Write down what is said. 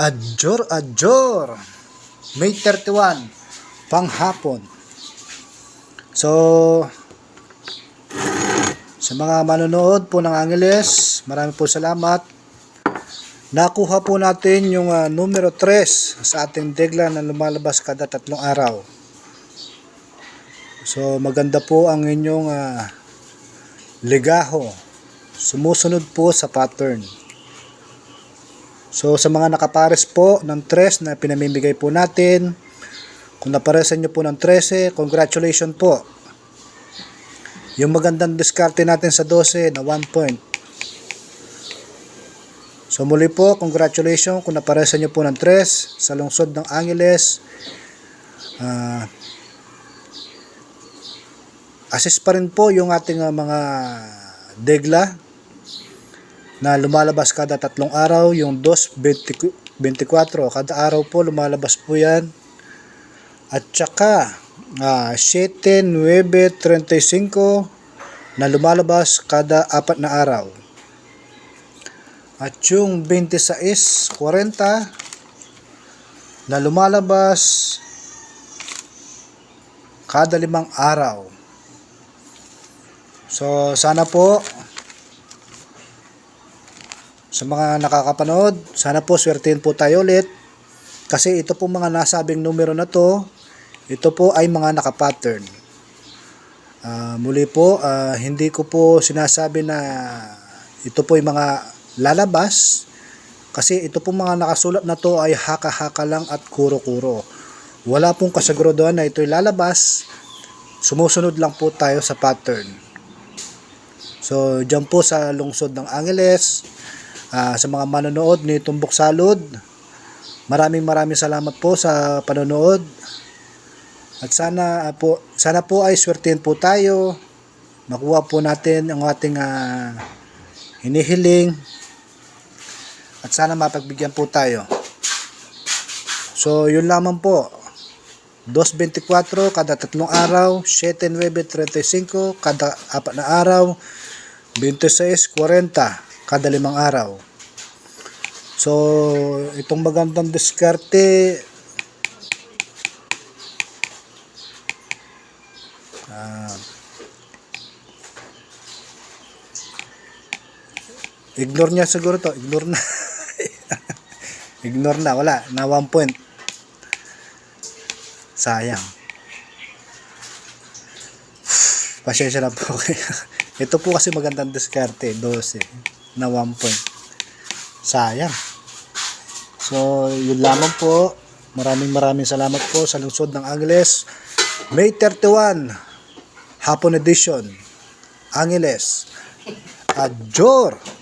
Adjor Adjor May 31 panghapon So sa mga manonood po ng Angeles marami po salamat Nakuha po natin yung ah, numero 3 sa ating degla na lumalabas kada tatlong araw. So maganda po ang inyong ah, legaho. Sumusunod po sa pattern. So sa mga nakapares po ng 3 na pinamimigay po natin, kung naparesan nyo po ng 13, congratulations po. Yung magandang diskarte natin sa 12 na 1 point. So muli po, congratulations kung naparesan nyo po ng 3 sa lungsod ng Angeles. Ah, assist pa rin po yung ating ah, mga degla na lumalabas kada tatlong araw, yung 2.24 kada araw po lumalabas po yan. At saka ah, 7.9.35 na lumalabas kada apat na araw. At yung 26.40 na lumalabas kada limang araw. So sana po sa mga nakakapanood, sana po swertihin po tayo ulit kasi ito po mga nasabing numero na to, ito po ay mga nakapattern. Ah, muli po, ah, hindi ko po sinasabi na ito po ay mga lalabas kasi ito pong mga nakasulat na to ay haka-haka lang at kuro-kuro. Wala pong kasaguraduhan na ito'y lalabas. Sumusunod lang po tayo sa pattern. So, dyan po sa lungsod ng Angeles, ah, sa mga manonood ni Tumbok Salud, maraming maraming salamat po sa panonood. At sana ah, po, sana po ay swertihin po tayo. Makuha po natin ang ating ah, hinihiling at sana mapagbigyan po tayo. So, yun lamang po. 2.24 kada tatlong araw, 7.9.35 kada apat na araw, 26.40 kada limang araw. So, itong magandang diskarte, ah, ignore niya siguro to, ignore na. ignore na, wala, na 1 point. Sayang. Pasensya na po. Ito po kasi magandang diskarte, 12 na 1 point. Sayang. So, yun lamang po. Maraming maraming salamat po sa lungsod ng Angeles. May 31, Hapon Edition. Angeles. Adjor.